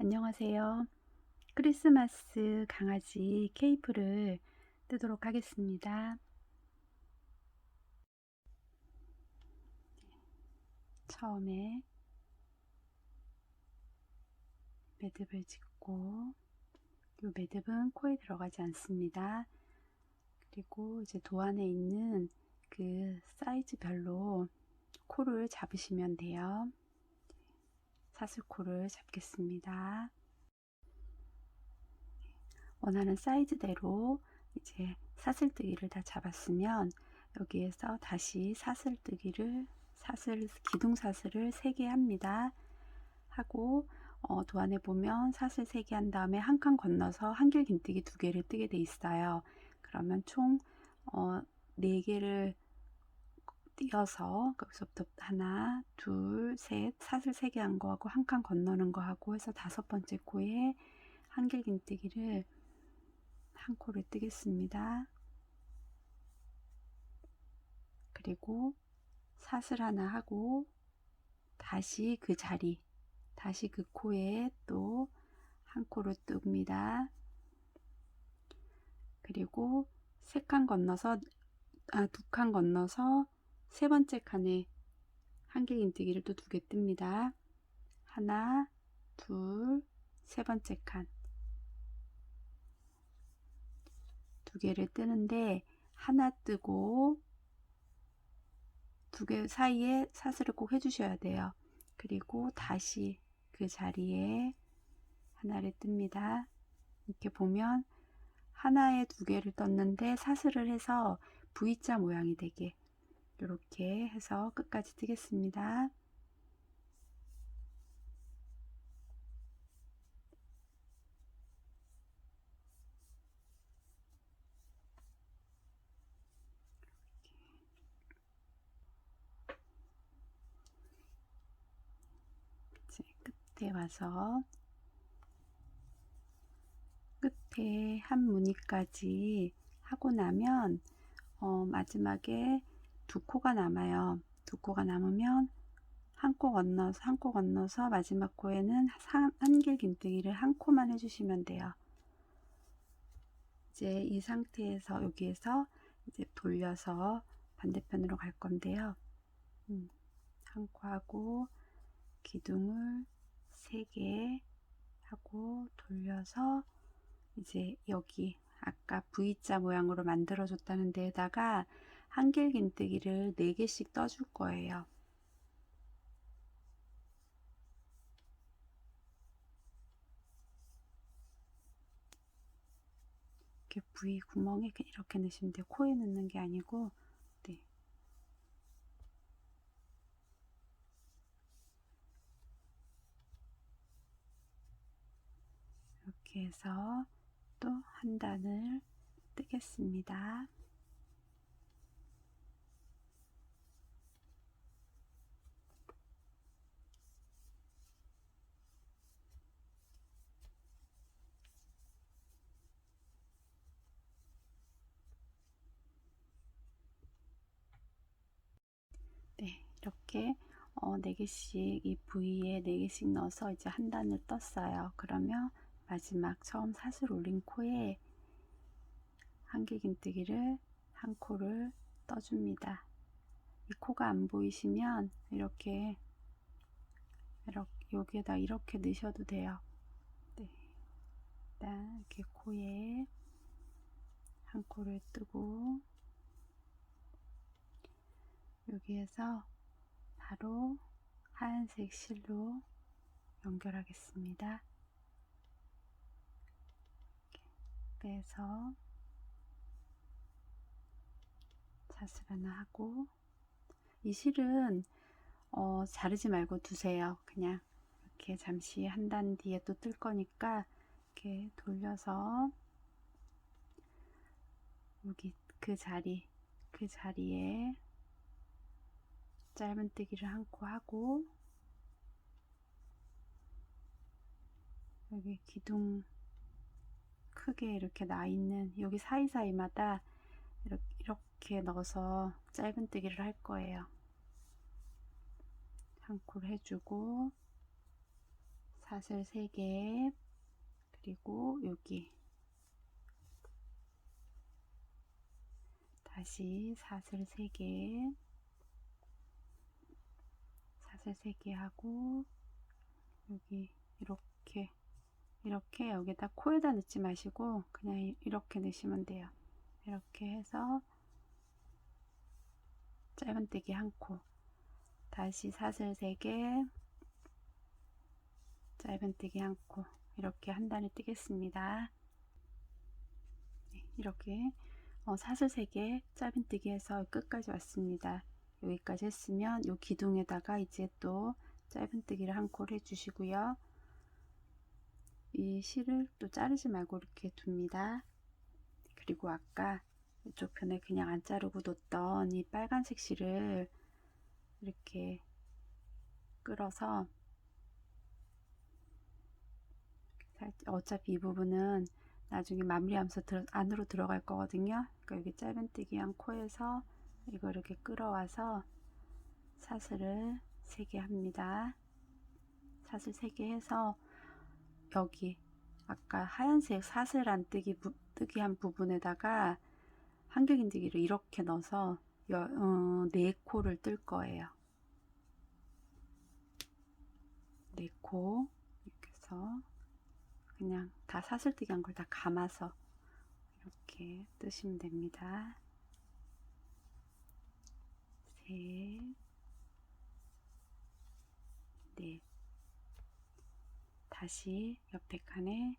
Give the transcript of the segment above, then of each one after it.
안녕하세요. 크리스마스 강아지 케이프를 뜨도록 하겠습니다. 처음에 매듭을 짓고 이 매듭은 코에 들어가지 않습니다. 그리고 이제 도안에 있는 그 사이즈별로 코를 잡으시면 돼요. 사슬코를 잡겠습니다. 원하는 사이즈대로 이제 사슬뜨기를 다 잡았으면 여기에서 다시 사슬뜨기를 사슬 기둥 사슬을 3개 합니다. 하고 어, 도안에 보면 사슬 3개 한 다음에 한 칸 건너서 한길 긴뜨기 2개를 뜨게 돼 있어요. 그러면 총 어, 4개를 띄어서 거기서부터 하나, 둘, 셋, 사슬 3개 한 거하고 한 칸 건너는 거하고 해서 다섯 번째 코에 한길 긴뜨기를 한 코를 뜨겠습니다. 그리고 사슬 하나 하고 다시 그 자리, 다시 그 코에 또 한 코를 뜹니다. 그리고 세 칸 건너서 아, 두 칸 건너서 세 번째 칸에 한길 긴뜨기를 또 두 개 뜹니다. 하나, 둘, 세 번째 칸. 두 개를 뜨는데 하나 뜨고 두 개 사이에 사슬을 꼭 해주셔야 돼요. 그리고 다시 그 자리에 하나를 뜹니다. 이렇게 보면 하나에 두 개를 떴는데 사슬을 해서 V자 모양이 되게 이렇게 해서 끝까지 뜨겠습니다. 끝에 와서 끝에 한 무늬까지 하고 나면 어, 마지막에 두 코가 남아요. 두 코가 남으면 한 코 건너서 한 코 건너서 마지막 코에는 한길 긴뜨기를 한 코만 해주시면 돼요. 이제 이 상태에서 여기에서 이제 돌려서 반대편으로 갈 건데요. 음, 한 코 하고 기둥을 세 개 하고 돌려서 이제 여기 아까 V자 모양으로 만들어 줬다는 데에다가 한길 긴뜨기를 4개씩 떠줄 거예요. 이렇게 V 구멍에 이렇게 넣으시면 돼요. 코에 넣는 게 아니고 네. 이렇게 해서 또 한 단을 뜨겠습니다. 네, 이렇게 어, 4개씩 이 부위에 4개씩 넣어서 이제 한 단을 떴어요. 그러면 마지막 처음 사슬 올린 코에 한길 긴뜨기를 한 코를 떠줍니다. 이 코가 안 보이시면 이렇게 이렇게 여기에다 이렇게 넣으셔도 돼요. 네. 일단 이렇게 코에 한 코를 뜨고 여기에서 바로 하얀색 실로 연결하겠습니다. 빼서 사슬 하나 하고 이 실은 어, 자르지 말고 두세요. 그냥 이렇게 잠시 한 단 뒤에 또 뜰 거니까 이렇게 돌려서 여기 그 자리 그 자리에 짧은뜨기를 한 코 하고 여기 기둥 크게 이렇게 나 있는 여기 사이사이마다 이렇게, 넣어서 짧은뜨기를 할 거예요. 한콜 해주고 사슬 3개 그리고 여기 다시 사슬 3개 사슬 3개 하고 여기 이렇게 이렇게 여기다 코에다 넣지 마시고 그냥 이- 이렇게 넣으시면 돼요. 이렇게 해서 짧은뜨기 한 코. 다시 사슬 3개 짧은뜨기 한 코. 이렇게 한 단을 뜨겠습니다. 네, 이렇게. 어, 사슬 3개 짧은뜨기 해서 끝까지 왔습니다 여기까지 했으면 요 기둥에다가 이제 또 짧은뜨기를 한 콜 해주시고요 이 실을 또 자르지 말고 이렇게 둡니다 그리고 아까 이쪽 편에 그냥 안 자르고 뒀던 이 빨간색 실을 이렇게 끌어서 어차피 이 부분은 나중에 마무리하면서 안으로 들어갈 거거든요. 그러니까 여기 짧은뜨기 한 코에서 이거 이렇게 끌어와서 사슬을 3개 합니다. 사슬 3개 해서 여기 아까 하얀색 사슬 안 뜨기 부, 뜨기 한 부분에다가 한길긴뜨기를 이렇게 넣어서 여, 어, 네 코를 뜰 거예요. 네 코 이렇게 해서 그냥 다 사슬뜨기 한 걸 다 감아서 이렇게 뜨시면 됩니다. 셋, 넷. 다시 옆에 칸에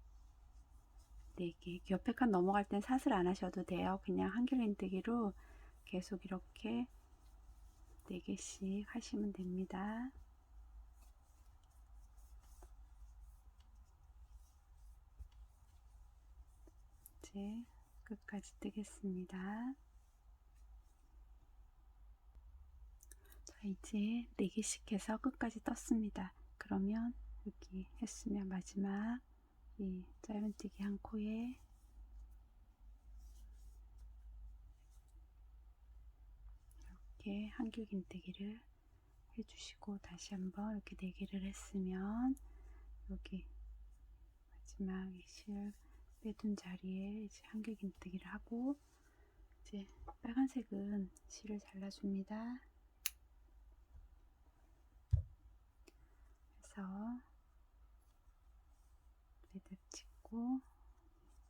4개. 옆에 칸 넘어갈 땐 사슬 안 하셔도 돼요. 그냥 한길린뜨기로 계속 이렇게 4개씩 하시면 됩니다. 이제 끝까지 뜨겠습니다. 이제 4개씩 해서 끝까지 떴습니다. 그러면 여기 했으면 마지막 이 짧은뜨기 한 코에 이렇게 한길긴뜨기를 해주시고 다시 한번 이렇게 4개를 했으면 여기 마지막 이실 빼둔 자리에 이제 한길긴뜨기를 하고 이제 빨간색은 실을 잘라줍니다. 그래서 매듭 찍고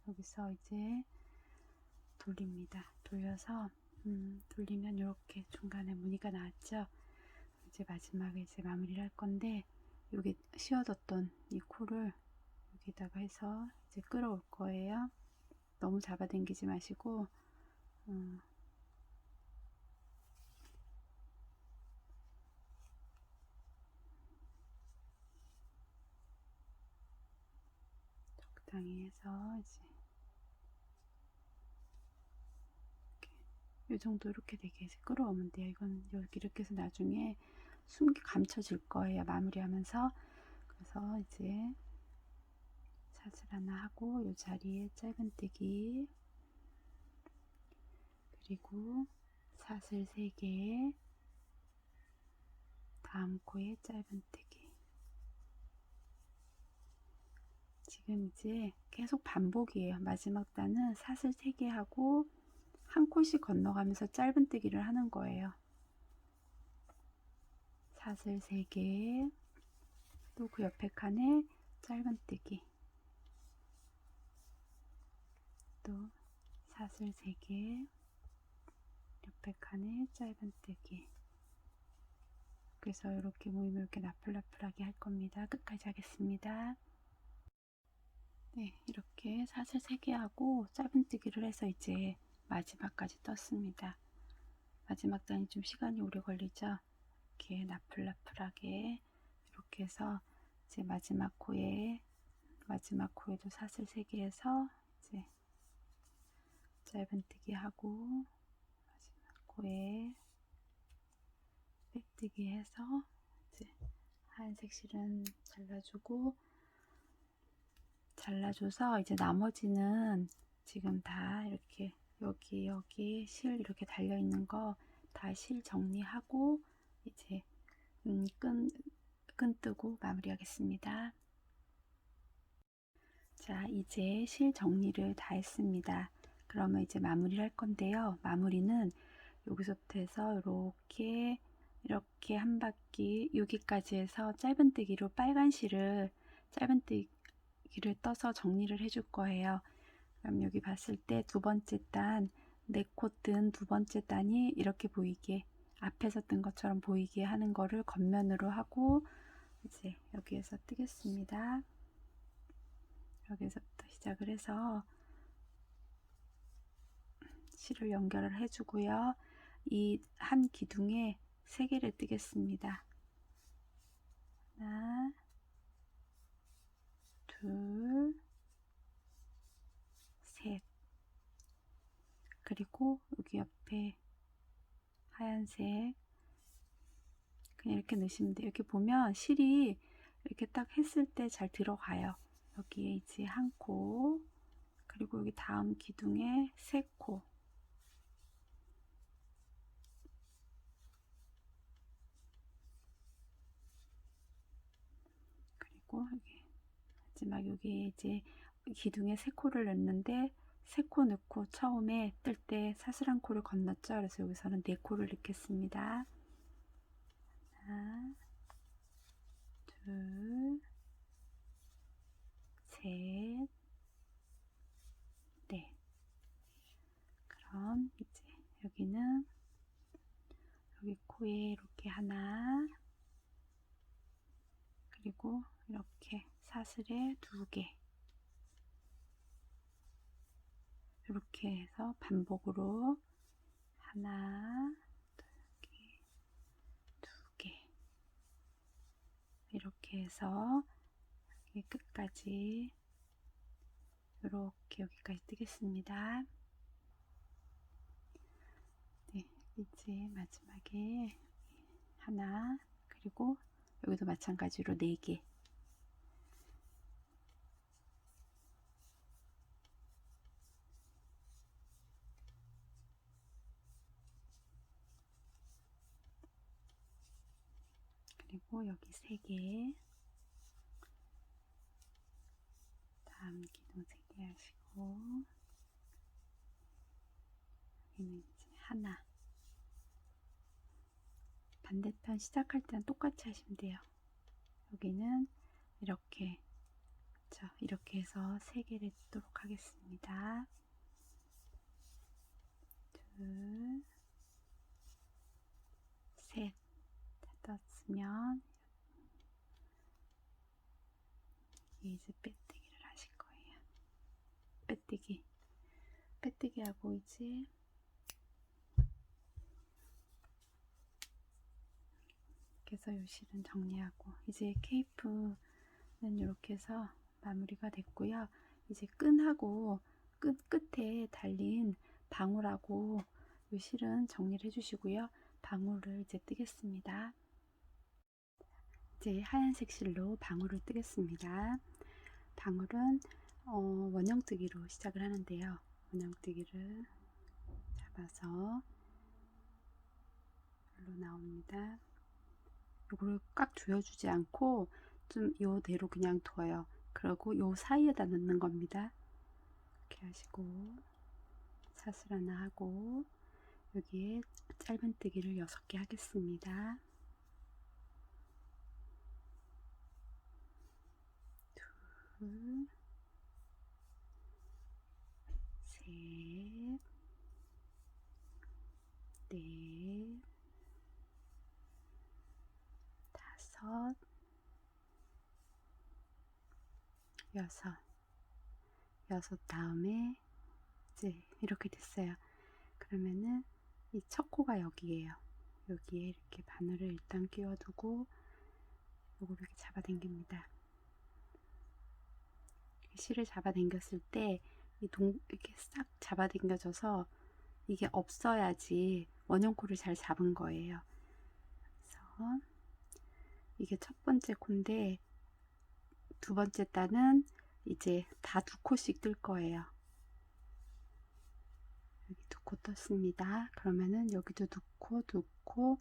여기서 이제 돌립니다. 돌려서 음, 돌리면 이렇게 중간에 무늬가 나왔죠. 이제 마지막에 이제 마무리를 할 건데 여기 씌워뒀던 이 코를 여기다가 해서 이제 끌어올 거예요. 너무 잡아당기지 마시고 음, 적당히 해서 이제 이 정도 이렇게 되게 끌어오면 돼요. 이건 여기 이렇게 해서 나중에 숨기 감춰질 거예요. 마무리하면서 그래서 이제 사슬 하나 하고 이 자리에 짧은뜨기 그리고 사슬 3개 다음 코에 짧은뜨기 지금 이제 계속 반복이에요. 마지막 단은 사슬 3개 하고 한 코씩 건너가면서 짧은뜨기를 하는 거예요. 사슬 3개 또 그 옆에 칸에 짧은뜨기 또 사슬 3개 옆에 칸에 짧은뜨기 그래서 이렇게 모임을 이렇게 나풀나풀하게 할 겁니다. 끝까지 하겠습니다. 네, 이렇게 사슬 3개 하고 짧은뜨기를 해서 이제 마지막까지 떴습니다. 마지막 단이 좀 시간이 오래 걸리죠? 이렇게 나풀나풀하게 이렇게 해서 이제 마지막 코에 마지막 코에도 사슬 3개 해서 이제 짧은뜨기 하고 마지막 코에 빼뜨기 해서 이제 하얀색 실은 잘라주고 잘라줘서 이제 나머지는 지금 다 이렇게 여기 여기 실 이렇게 달려 있는 거 다 실 정리하고 이제 음, 끈, 끈 뜨고 마무리하겠습니다. 자, 이제 실 정리를 다 했습니다. 그러면 이제 마무리를 할 건데요. 마무리는 여기서부터 해서 이렇게 이렇게 한 바퀴 여기까지 해서 짧은뜨기로 빨간 실을 짧은뜨기 를 떠서 정리를 해줄 거예요. 그럼 여기 봤을 때 두 번째 단, 네 코 뜬 두 번째 단이 이렇게 보이게 앞에서 뜬 것처럼 보이게 하는 거를 겉면으로 하고 이제 여기에서 뜨겠습니다. 여기서부터 시작을 해서 실을 연결을 해주고요. 이 한 기둥에 세 개를 뜨겠습니다. 하나, 둘, 셋. 그리고 여기 옆에 하얀색 그냥 이렇게 넣으시면 돼요. 이렇게 보면 실이 이렇게 딱 했을 때 잘 들어가요. 여기에 이제 한 코, 그리고 여기 다음 기둥에 세 코. 그리고 여기 마지막 여기 이제 기둥에 세 코를 넣는데 세 코 넣고 처음에 뜰 때 사슬한 코를 건넜죠. 그래서 여기서는 네 코를 넣겠습니다. 하나, 둘, 셋, 넷. 그럼 이제 여기는 여기 코에 이렇게 하나, 그리고 이렇게 사슬에 두 개. 이렇게 해서 반복으로 하나, 두 개, 두 개. 이렇게 해서 여기 끝까지 이렇게 여기까지 뜨겠습니다. 네, 이제 마지막에 하나, 그리고 여기도 마찬가지로 네 개. 그리고 여기 세 개. 다음 기둥 세개 하시고 여기는 이제 하나. 반대편 시작할 때는 똑같이 하시면 돼요. 여기는 이렇게 자 이렇게 해서 세 개를 뜨도록 하겠습니다. 둘, 셋. 다 떴으면 이제 빼뜨기를 하실 거예요. 빼뜨기, 빼뜨기 하고 이제 그래서 요 실은 정리하고 이제 케이프는 이렇게 해서 마무리가 됐고요. 이제 끈하고 끈 끝에 달린 방울하고 요 실은 정리를 해주시고요. 방울을 이제 뜨겠습니다. 이제 하얀색 실로 방울을 뜨겠습니다. 방울은 어, 원형뜨기로 시작을 하는데요. 원형뜨기를 잡아서 일로 나옵니다. 이거를 꽉 조여주지 않고 좀 요대로 그냥 둬요. 그리고 요 사이에다 넣는 겁니다. 이렇게 하시고 사슬 하나 하고 여기에 짧은뜨기를 6개 하겠습니다. 둘, 셋, 넷, 다섯, 여섯. 여섯 다음에 이제 이렇게 됐어요. 그러면은 이 첫 코가 여기에요. 여기에 이렇게 바늘을 일단 끼워두고 요거를 이렇게 잡아당깁니다. 실을 잡아당겼을 때이동 이렇게 싹 잡아당겨져서 이게 없어야지 원형코를 잘 잡은 거예요. 그래서 이게 첫 번째 코인데 두 번째 단은 이제 다 두 코씩 뜰 거예요. 여기 두 코 떴습니다. 그러면은 여기도 두 코, 두 코.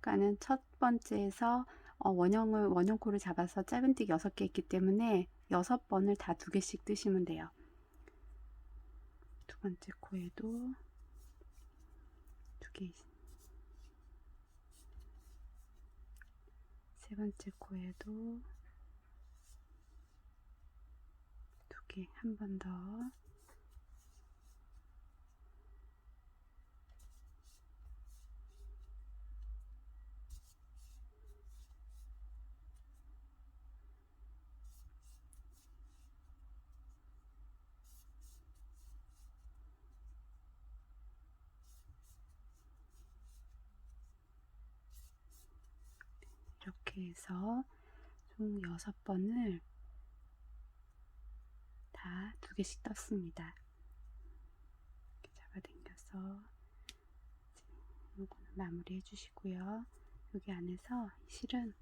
그러니까는 첫 번째에서 어, 원형을 원형코를 잡아서 짧은뜨기 6개 있기 때문에 여섯 번을 다 두 개씩 뜨시면 돼요. 두 번째 코에도 두 개, 세 번째 코에도 두 개, 한 번 더. 해서 총 여섯 번을 다 두 개씩 떴습니다. 이렇게 잡아당겨서 요거는 마무리 해주시고요. 여기 안에서 실은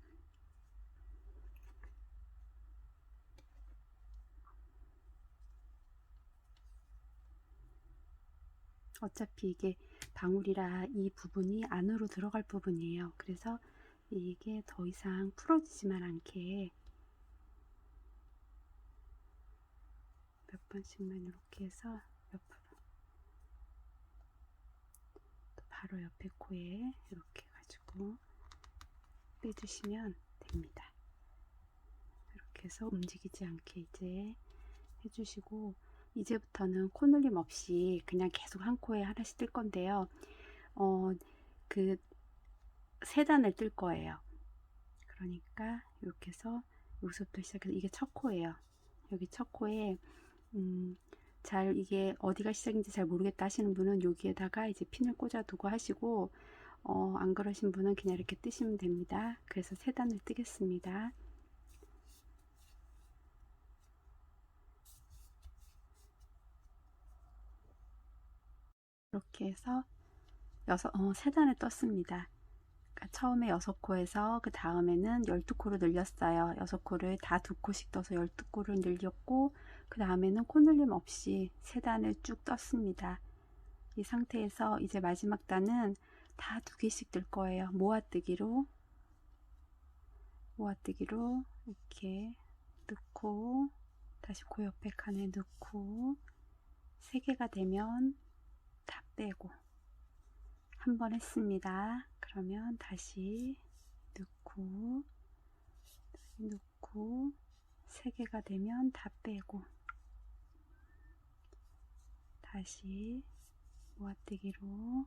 어차피 이게 방울이라 이 부분이 안으로 들어갈 부분이에요. 그래서 이게 더 이상 풀어지지만 않게 몇 번씩만 이렇게 해서 옆으로 또 바로 옆에 코에 이렇게 가지고 빼주시면 됩니다. 이렇게 해서 움직이지 않게 이제 해주시고 이제부터는 코늘림 없이 그냥 계속 한 코에 하나씩 뜰 건데요. 어, 그 세 단을 뜰 거예요. 그러니까 이렇게 해서 여기서부터 시작해서 이게 첫 코예요. 여기 첫 코에 음, 잘 이게 어디가 시작인지 잘 모르겠다 하시는 분은 여기에다가 이제 핀을 꽂아 두고 하시고 어, 안 그러신 분은 그냥 이렇게 뜨시면 됩니다. 그래서 세 단을 뜨겠습니다. 이렇게 해서 여섯, 어, 세 단을 떴습니다. 처음에 여섯 코에서 그 다음에는 열두 코로 늘렸어요. 여섯 코를 다두 코씩 떠서 열두 코를 늘렸고 그 다음에는 코늘림 없이 세 단을 쭉 떴습니다. 이 상태에서 이제 마지막 단은 다 두 개씩 뜰 거예요. 모아뜨기로 모아뜨기로 이렇게 넣고 다시 코 옆에 칸에 넣고 세 개가 되면 다 빼고 한번 했습니다. 그러면 다시 넣고 넣고 세 개가 되면 다 빼고 다시 모아뜨기로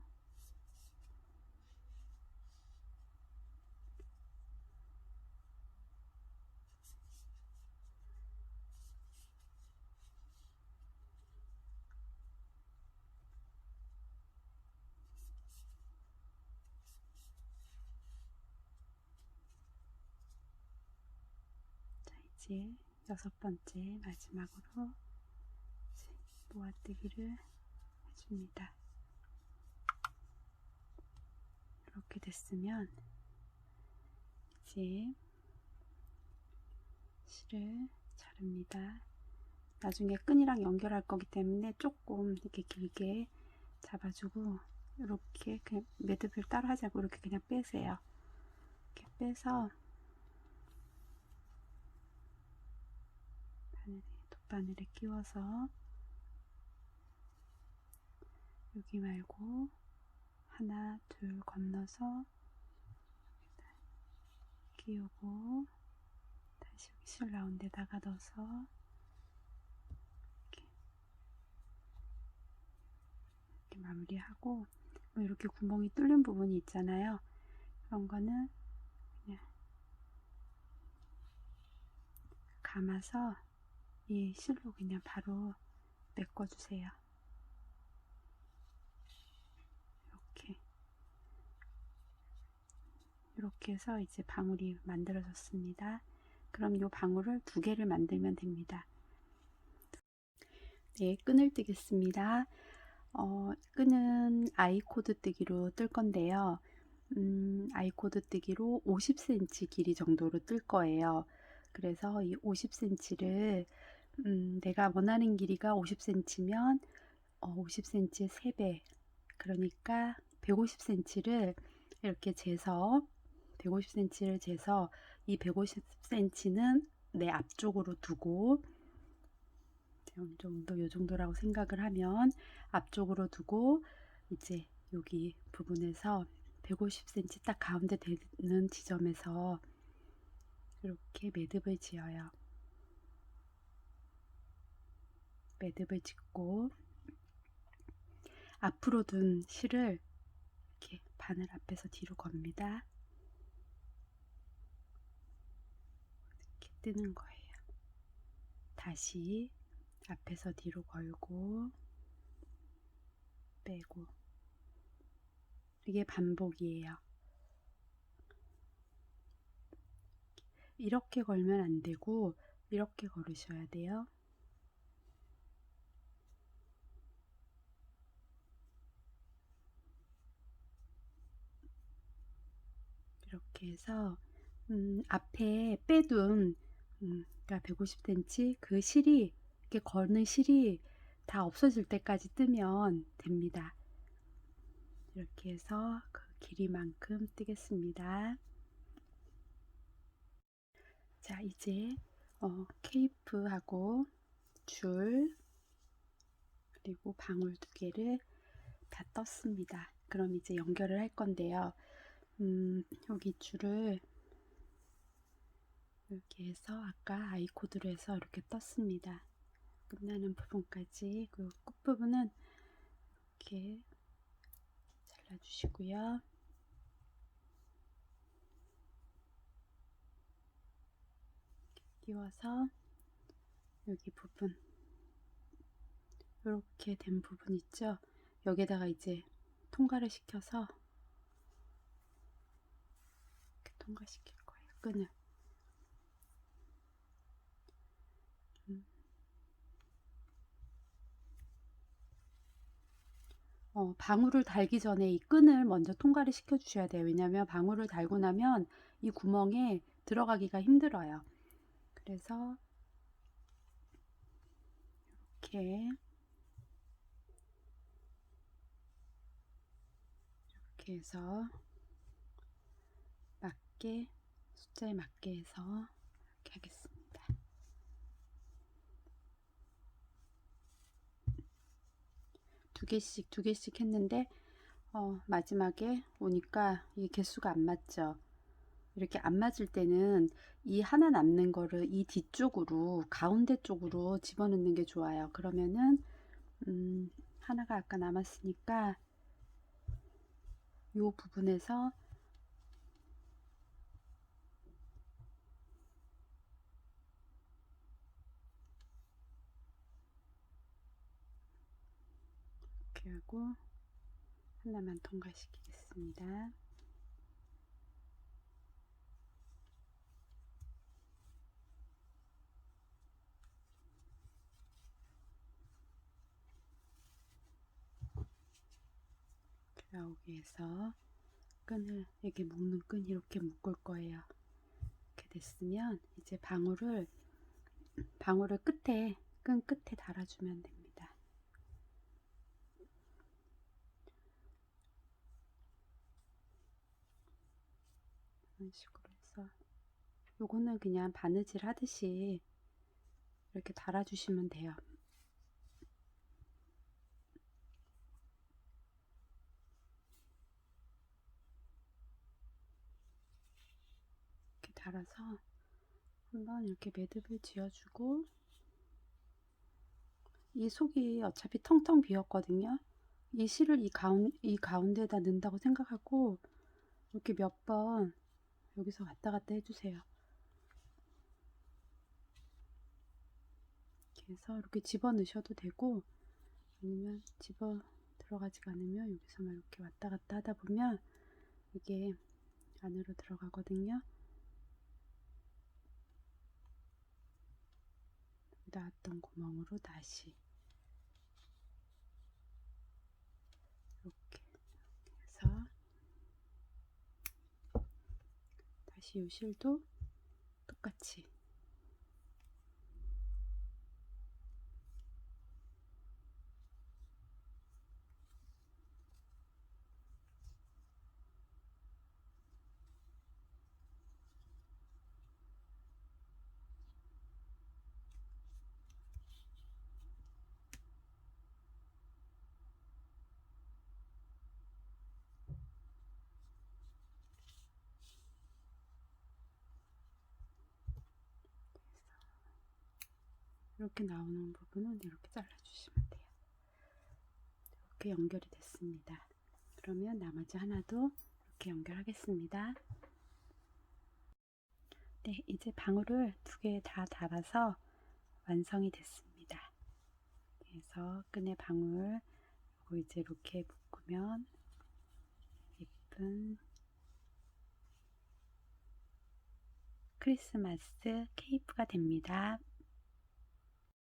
자 이제 여섯 번째 마지막으로 모아뜨기를 해줍니다. 이렇게 됐으면 이제 실을 자릅니다. 나중에 끈이랑 연결할 거기 때문에 조금 이렇게 길게 잡아주고 이렇게 그냥 매듭을 따로 하지 않고 이렇게 그냥 빼세요. 이렇게 빼서 바늘에 끼워서 여기 말고 하나 둘 건너서 끼우고 다시 여기 실 나온 데다가 넣어서 이렇게, 이렇게 마무리하고 뭐 이렇게 구멍이 뚫린 부분이 있잖아요. 그런 거는 그냥 감아서 이 실로 그냥 바로 메꿔주세요. 이렇게 이렇게 해서 이제 방울이 만들어졌습니다. 그럼 이 방울을 두 개를 만들면 됩니다. 네, 끈을 뜨겠습니다. 어, 끈은 아이코드 뜨기로 뜰 건데요. 음, 아이코드 뜨기로 50cm 길이 정도로 뜰 거예요. 그래서 이 50cm를 음, 내가 원하는 길이가 50cm면 어, 50cm의 3배 그러니까 150cm를 이렇게 재서 150cm를 재서 이 150cm는 내 앞쪽으로 두고 어느 정도 요 정도라고 생각을 하면 앞쪽으로 두고 이제 여기 부분에서 150cm 딱 가운데 되는 지점에서 이렇게 매듭을 지어요. 매듭을 짓고 앞으로 둔 실을 이렇게 바늘 앞에서 뒤로 겁니다. 이렇게 뜨는 거예요. 다시 앞에서 뒤로 걸고 빼고 이게 반복이에요. 이렇게 걸면 안 되고 이렇게 걸으셔야 돼요. 이렇게 해서 음, 앞에 빼둔 음, 그러니까 150cm 그 실이 이렇게 거는 실이 다 없어질 때까지 뜨면 됩니다. 이렇게 해서 그 길이만큼 뜨겠습니다. 자, 이제 어, 케이프하고 줄 그리고 방울 두 개를 다 떴습니다. 그럼 이제 연결을 할 건데요. 음, 여기 줄을 이렇게 해서 아까 아이코드로 해서 이렇게 떴습니다. 끝나는 부분까지 그 끝부분은 이렇게 잘라주시고요. 끼워서 여기 부분 이렇게 된 부분 있죠? 여기다가 이제 통과를 시켜서 이렇게 통과시킬 거예요. 끈을 음. 어, 방울을 달기 전에 이 끈을 먼저 통과를 시켜 주셔야 돼요. 왜냐하면 방울을 달고 나면 이 구멍에 들어가기가 힘들어요. 그래서 이렇게 이렇게 해서 맞게 숫자에 맞게 해서 이렇게 하겠습니다. 두 개씩 두 개씩 했는데 어, 마지막에 오니까 이 개수가 안 맞죠. 이렇게 안 맞을 때는 이 하나 남는 거를 이 뒤쪽으로 가운데 쪽으로 집어넣는 게 좋아요. 그러면은 음, 하나가 아까 남았으니까 이 부분에서 하고 하나만 통과시키겠습니다. 나오게 해서 끈을 이렇게 묶는 끈 이렇게 묶을 거예요. 이렇게 됐으면 이제 방울을 방울을 끝에 끈 끝에 달아주면 됩니다. 이런 식으로 해서 요거는 그냥 바느질 하듯이 이렇게 달아주시면 돼요. 달아서 한번 이렇게 매듭을 지어주고 이 속이 어차피 텅텅 비었거든요. 이 실을 이 가운 이 가운데에다 넣는다고 생각하고 이렇게 몇 번 여기서 왔다 갔다 해주세요. 이렇게 해서 이렇게 집어 넣으셔도 되고 아니면 집어 들어가지가 않으면 여기서만 이렇게 왔다 갔다 하다 보면 이게 안으로 들어가거든요. 나왔던 구멍으로 다시 이렇게 해서 다시 이 실도 똑같이 이렇게 나오는 부분은 이렇게 잘라주시면 돼요. 이렇게 연결이 됐습니다. 그러면 나머지 하나도 이렇게 연결하겠습니다. 네, 이제 방울을 두 개 다 달아서 완성이 됐습니다. 그래서 끈의 방울 이거 이제 이렇게 묶으면 예쁜 크리스마스 케이프가 됩니다.